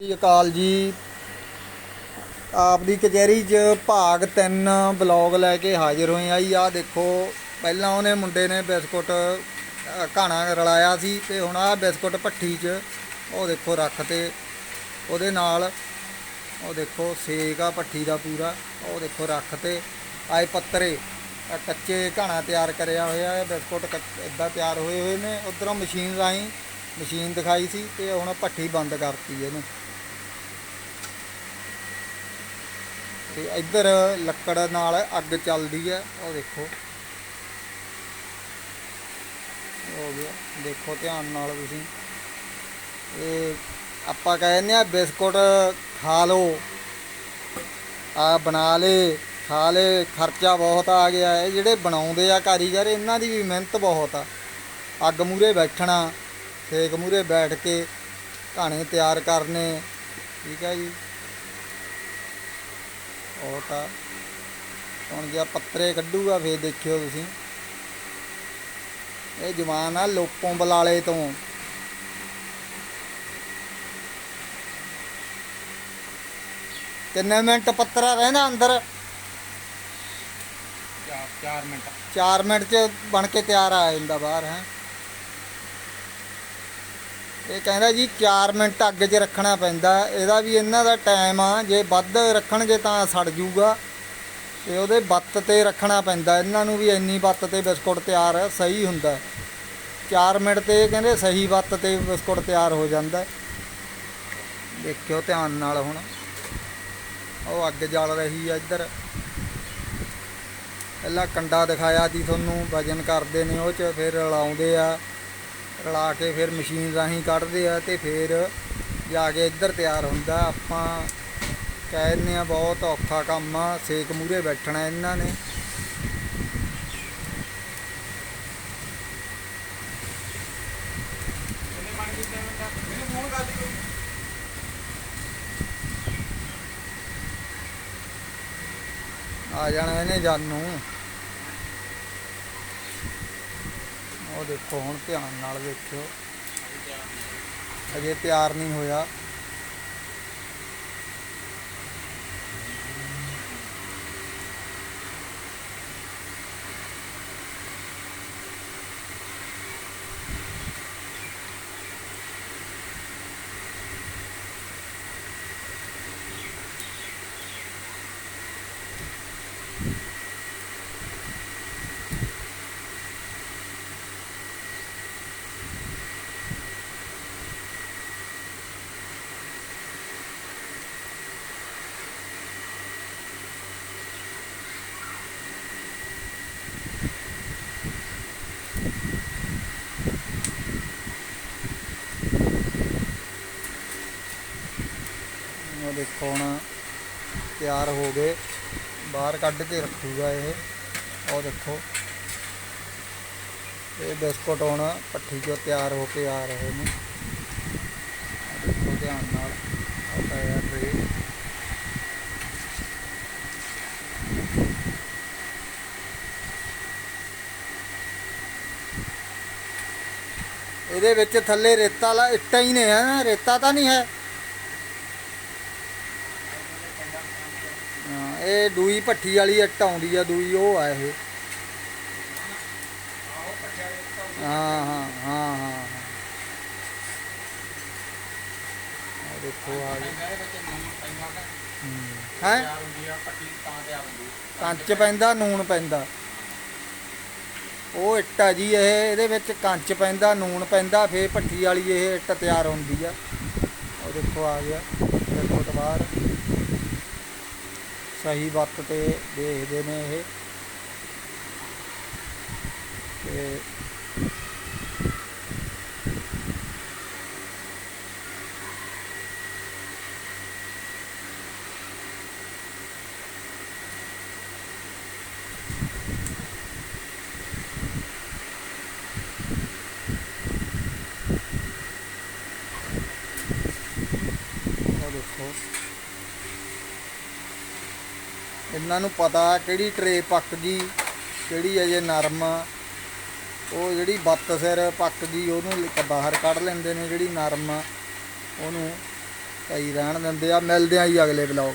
ਸ੍ਰੀ ਅਕਾਲ ਜੀ। ਆਪ ਦੀ ਕਚਹਿਰੀ 'ਚ ਭਾਗ 3 ਬਲੌਗ ਲੈ ਕੇ ਹਾਜ਼ਰ ਹੋਏ ਆ ਜੀ। ਆ ਦੇਖੋ, ਪਹਿਲਾਂ ਉਹਨੇ ਮੁੰਡੇ ਨੇ ਬਿਸਕੁਟ ਘਾਣਾ ਰਲਾਇਆ ਸੀ ਤੇ ਹੁਣ ਆ ਬਿਸਕੁਟ ਭੱਠੀ 'ਚ ਉਹ ਦੇਖੋ ਰੱਖ ਤੇ ਉਹਦੇ ਨਾਲ ਉਹ ਦੇਖੋ ਸੇਕ ਆ ਭੱਠੀ ਦਾ ਪੂਰਾ, ਉਹ ਦੇਖੋ ਰੱਖ ਤੇ ਆਏ ਪੱਤਰੇ ਕੱਚੇ ਘਾਣਾ ਤਿਆਰ ਕਰਿਆ ਹੋਇਆ ਹੈ ਬਿਸਕੁਟ ਇਦਾਂ ਤਿਆਰ ਹੋਏ ਹੋਏ ਨੇ। ਉਧਰੋਂ ਮਸ਼ੀਨ ਰਾਹੀਂ ਮਸ਼ੀਨ ਦਿਖਾਈ ਸੀ ਤੇ ਹੁਣ ਭੱਠੀ ਬੰਦ ਕਰਤੀ ਇਹਨੂੰ। ਤੇ ਇੱਧਰ ਲੱਕੜ ਨਾਲ ਅੱਗ ਚੱਲਦੀ ਹੈ, ਉਹ ਦੇਖੋ। ਹੋ ਗਿਆ, ਦੇਖੋ ਧਿਆਨ ਨਾਲ ਤੁਸੀਂ। ਇਹ ਆਪਾਂ ਕਹਿੰਦੇ ਆ ਬਿਸਕੁਟ ਖਾ ਲਓ। ਆ ਬਣਾ ਲੇ, ਖਾ ਲੇ, ਖਰਚਾ ਬਹੁਤ ਆ ਗਿਆ। ਇਹ ਜਿਹੜੇ ਬਣਾਉਂਦੇ ਆ ਕਾਰੀਗਰ, ਇਹਨਾਂ ਦੀ ਵੀ ਮਿਹਨਤ ਬਹੁਤ ਆ। ਅੱਗ ਮੂਰੇ ਬੈਠਣਾ ਸੇਕ ਮੂਰੇ ਬੈਠ ਕੇ ਘਾਣੇ ਤਿਆਰ ਕਰਨੇ, ਠੀਕ ਹੈ ਜੀ। ਉਹ ਤਾਂ ਹੁਣ ਜੇ ਪੱਤਰੇ ਕੱਢੂਗਾ ਫੇਰ ਦੇਖਿਓ ਤੁਸੀਂ। ਇਹ ਜਵਾਨ ਆ ਲੋਪੋਂ ਬਲਾਲੇ ਤੋਂ। ਕਿੰਨੇ ਮਿੰਟ ਪੱਤਰਾ ਰਹਿਣਾ ਅੰਦਰ? 4 ਮਿੰਟ। 4 ਮਿੰਟ ਚ ਬਣ ਕੇ ਤਿਆਰ ਆ ਜਾਂਦਾ ਬਾਹਰ ਹੈ। ਇਹ ਕਹਿੰਦਾ ਜੀ 4 ਮਿੰਟ ਅੱਗ 'ਚ ਰੱਖਣਾ ਪੈਂਦਾ। ਇਹਦਾ ਵੀ ਇਹਨਾਂ ਦਾ ਟਾਈਮ ਆ। ਜੇ ਵੱਧ ਰੱਖਣਗੇ ਤਾਂ ਸੜ ਜੂਗਾ ਤੇ ਉਹਦੇ ਬੱਤ ਤੇ ਰੱਖਣਾ ਪੈਂਦਾ। ਇਹਨਾਂ ਨੂੰ ਵੀ ਇੰਨੀ ਬੱਤ ਤੇ ਬਿਸਕੁਟ ਤਿਆਰ ਸਹੀ ਹੁੰਦਾ। 4 ਮਿੰਟ ਤੇ ਕਹਿੰਦੇ ਸਹੀ ਬੱਤ ਤੇ ਬਿਸਕੁਟ ਤਿਆਰ ਹੋ ਜਾਂਦਾ। ਦੇਖਿਓ ਧਿਆਨ ਨਾਲ ਹੁਣ। ਉਹ ਅੱਗ ਜਲ ਰਹੀ ਆ ਇੱਧਰ। ਪਹਿਲਾਂ ਕੰਡਾ ਦਿਖਾਇਆ ਸੀ ਤੁਹਾਨੂੰ। ਵਜਨ ਕਰਦੇ ਨੇ ਉਹ ਚ, ਫਿਰ ਲਾਉਂਦੇ ਆ। ਰਲਾ ਕੇ ਫਿਰ ਮਸ਼ੀਨ ਰਾਹੀਂ ਕੱਢਦੇ ਆ ਤੇ ਫਿਰ ਜਾ ਕੇ ਇੱਧਰ ਤਿਆਰ ਹੁੰਦਾ। ਆਪਾਂ ਕਹਿੰਦੇ ਆ ਬਹੁਤ ਔਖਾ ਕੰਮ ਆ, ਸੇਕ ਮੂਰੇ ਬੈਠਣਾ ਇਹਨਾਂ ਨੇ। ਆ ਜਾਣਾ ਇਹਨੇ ਜਾਨ। ਨੂੰ ਉਹ ਦੇਖੋ ਹੁਣ ਧਿਆਨ ਨਾਲ ਵੇਖਿਓ। ਅਜੇ ਤਿਆਰ ਨਹੀਂ ਹੋਇਆ ਉਹ ਦੇਖੋ ਹੁਣ ਤਿਆਰ ਹੋ ਗਏ। ਬਾਹਰ ਕੱਢ ਕੇ ਰੱਖੂਗਾ ਇਹ। ਉਹ ਦੇਖੋ। ਇਹ ਬਿਸਕੁਟ ਹੁਣ ਪੱਠੀ ਚੋਂ ਤਿਆਰ ਹੋ ਕੇ ਆ ਰਹੇ ਨੇ। ਆਹ ਦੇਖੋ ਧਿਆਨ ਨਾਲ। ਆ ਪਿਆ ਟਰੇ ਇਹਦੇ ਵਿੱਚ ਥੱਲੇ ਰੇਤਾ ਲਾ ਇੱਟਾਂ ਹੀ ਨੇ, ਹੈ? ਰੇਤਾ ਤਾਂ ਨਹੀਂ ਹੈ। ਇਹ ਦੂਈ ਭੱਠੀ ਵਾਲੀ ਇੱਟ ਆਉਂਦੀ ਆ, ਦੂਈ ਉਹ ਆ ਇਹ। ਹਾਂ ਹਾਂ ਹਾਂ ਹਾਂ ਹਾਂ। ਆਹ ਦੇਖੋ, ਆ ਗਈ। ਪੈਂਦਾ ਹੈ? ਕੰਚ ਪੈਂਦਾ, ਨੂਣ ਪੈਂਦਾ। ਉਹ ਇੱਟ ਆ ਜੀ ਇਹ, ਇਹਦੇ ਵਿੱਚ ਕੰਚ ਪੈਂਦਾ, ਨੂਣ ਪੈਂਦਾ, ਫੇਰ ਭੱਠੀ ਵਾਲੀ ਇਹ ਇੱਟ ਤਿਆਰ ਹੁੰਦੀ ਆ। ਉਹ ਦੇਖੋ, ਆ ਗਿਆ। ਦੇਖੋ ਤੋਂ ਬਾਹਰ ਸਹੀ ਵਕਤ ਤੇ ਦੇਖਦੇ ਨੇ ਇਹ। ਤੇ ਉਹ ਦੇਖੋ ਇਹਨਾਂ ਨੂੰ ਪਤਾ ਕਿਹੜੀ ਟਰੇ ਪੱਕ ਗਈ ਕਿਹੜੀ ਅਜੇ ਨਰਮ ਆ। ਉਹ ਜਿਹੜੀ ਬੱਤ ਸਿਰ ਪੱਕ ਗਈ ਉਹਨੂੰ ਬਾਹਰ ਕੱਢ ਲੈਂਦੇ ਨੇ ਜਿਹੜੀ ਨਰਮ ਆ, ਉਹਨੂੰ ਕਈ ਰਹਿਣ ਦਿੰਦੇ ਆ ਮਿਲਦੇ ਆ ਜੀ ਅਗਲੇ ਬਲੌਗ